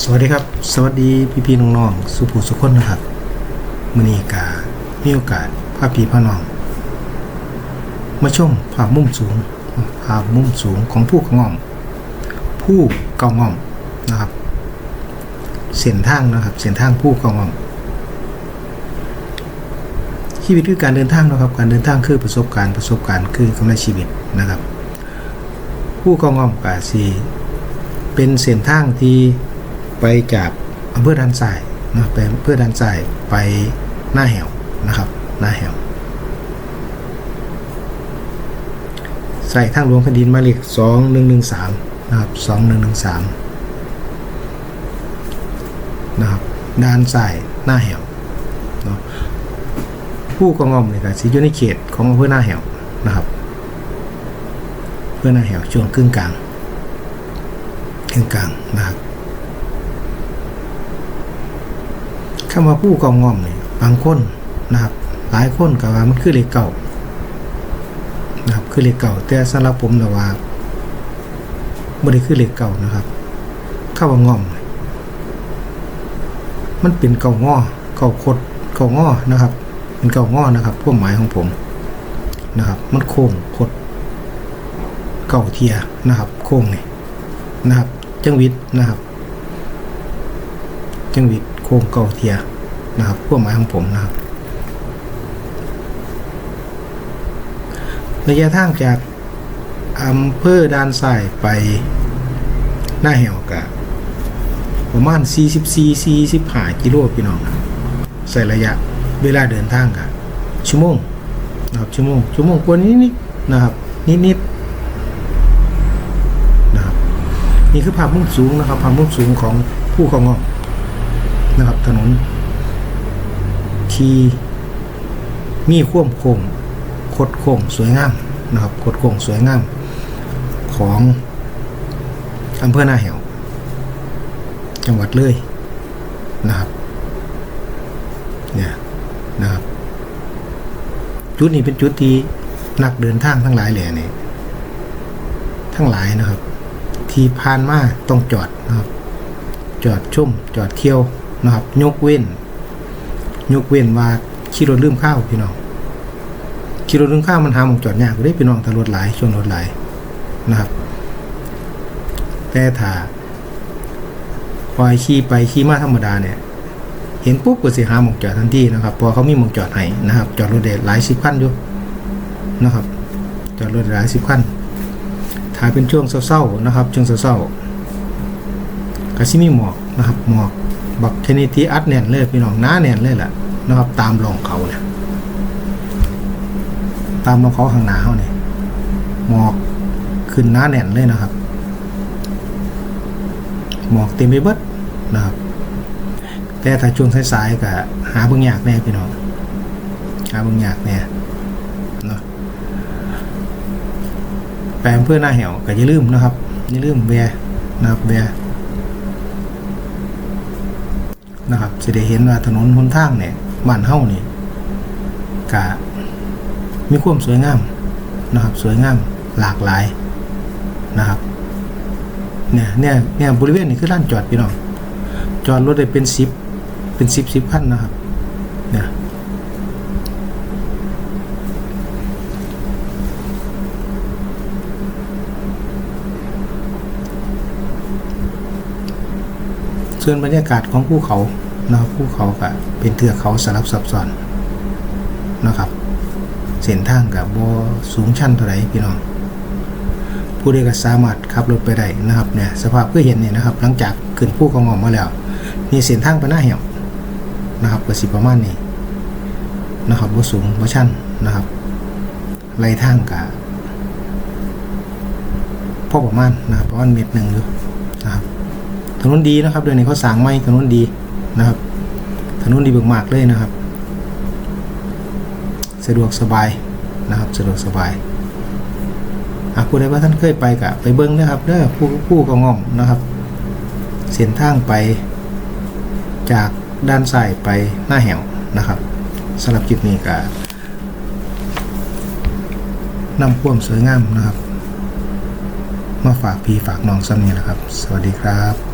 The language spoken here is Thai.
สวัสดีครับ สวัสดีพี่พี่ๆน้องๆสุภูสุขคนนะครับมื้อนี้กามีโอกาสพาพี่พาน้อง มาชมภาพมุมสูงภาพมุมสูงของผู้กระง่อม ผู้เกาง่อมนะครับ เส้นทางนะครับ เส้นทางผู้เกาง่อมชีวิตคือการเดินทางนะครับ การเดินทางคือประสบการณ์ประสบการณ์คือกำไรชีวิตนะครับ ผู้เกาง่อมกาสีเป็นเส้นทางที่ ไปจากอำเภอด้านซ้ายนะไปอำเภอด้านซ้ายไปหน้าแหวนะครับหน้าแหวใส่ทางหลวงแผ่นดินมาเลขสองหนึ่งหนึ่งสามนะครับสองหนึ่งหนึ่งสามนะครับด้านซ้ายหน้าแหวเนาะผู้กองอมเนี่ยก็สิอยู่ในเขตของอำเภอหน้าแหวนะครับอำเพื่อหน้าแหวช่วงครึ่งกลางกลางกลางนะครับ คำว่าผู้กองงอมเนี่ยบางคนนะครับหลายคนก็ว่ามันคือเลขเก่านะครับคือเลขเก่า แต่สำหรับผมแต่ว่าไม่ได้คือเลขเก่านะครับคำว่างอม มันเป็นเก่างอเก่าคดเก่างอนะครับ เป็นเก่างอนะครับพวกหมายของผมนะครับ มันโค้งคดเก่าเทียนะครับ โค้งนี่นะครับ จังหวิดนะครับ จังหวิด ค้งเก่าเทียนะครับพวกหมายของผมนะครับ ระยะทางจากอำเภอด้านซ้ายไปหน้าแหวกะประมาณ 44 45กิโลพี่น้องใส่ระยะเวลาเดินทางกะชั่วโมงนะครับชั่วโมงชั่วโมงกว่านิดๆนะครับ นิดๆนะครับนี่คือภาพมุมสูงนะครับภาพมุมสูงของผู้กองงอ นะครับ ถนน ที่มีความโค้งคดโค้งสวยงามนะครับคดโค้งสวยงาม ของอำเภอหน้าแหวจังหวัดเลยนะครับเนี่ยนะครับจุดนี้เป็นจุดที่นักเดินทางทั้งหลายแหล่นี่ทั้งหลายนะครับ ที่ผ่านมาต้องจอดนะครับ จอดชุ่มจอดเที่ยว นะครับ ยกเว้น ยกเว้นว่าขี่รถลืมข้าวพี่น้องขี่รถลืมข้าวมันหาหมองจอดยากได้พี่น้องถ้ารถหลายช่วงรถหลายนะครับ แต่ถ้าปล่อยขี่ไปขี่มาธรรมดาเนี่ย เห็นปุ๊บก็เสิหาหมองจอดทันทีนะครับพอเขามีหมองจอดให้นะครับ จอดรถเด็ดหลายสิบคันอยู่นะครับ จอดรถหลายสิบคันถ้าเป็นช่วงเศร้าๆนะครับ ช่วงเศร้าๆก็สิมีหมอกนะครับหมอก บักชนิดที่อัดแน่นเลยพี่น้องหน้าแน่นเลยแหละนะครับ ตามรองเขาเนี่ยตามรองเขาข้างหน้าเขาเนี่ยหมอกขึ้นหน้าแน่นเลยนะครับ หมอกเต็มไปเบิดนะครับ แต่ถ้าช่วงสายๆก็หาเบิ่งยากแน่พี่น้องหาเบิ่งยากแน่เนาะแปลงเพื่อหน้าแหวก็อย่าลืมนะครับอย่าลืมแวร์นะครับแวร์ นะครับจะได้เห็นว่าถนนหนทางเนี่ยบ้านเฮานี่กะมีความสวยงามนะครับ สวยงามหลากหลายนะครับเนี่ยเนี่ยเนี่ยบริเวณนี้คือลานจอดพี่น้องจอดรถได้เป็นสิบเป็นสิบสิบคันนะครับ เนี่ย ส่วนบรรยากาศของภูเขานะครับภูเขาก็เป็นเทือกเขาสลับซับซ้อนนะครับ เส้นทางกับบ่สูงชันเท่าไหร่พี่น้อง ผู้ใดก็สามารถขับรถไปได้นะครับเนี่ยสภาพเพื่อเห็นเนี่ยนะครับ หลังจากขึ้นภูเขางอมมาแล้วนี่เส้นทางไปหน้าเหี่ยวนะครับก็สิประมาณนี้นะครับบ่สูงบ่ชันนะครับไล่ทางกับพอประมาณนะครับประมาณเมตรหนึ่งอยู่นะครับ ถนนดีนะครับเดี๋ยวนี้เขาสร้างใหม่ถนนดีนะครับ ถนนดีมากๆเลยนะครับ สะดวกสบายนะครับสะดวกสบายอะผู้ใดว่าท่านเคยไปกะไปเบิ้งนะครับเด้อผู้ผู้กระง่อมนะครับ เส้นทางไปจากด้านซ้ายไปหน้าแหวนะครับสำหรับคลิปนี้กะนำควมสวยงามนะครับ มาฝากพี่ฝากน้องซ้ำนี่แหละครับ สวัสดีครับ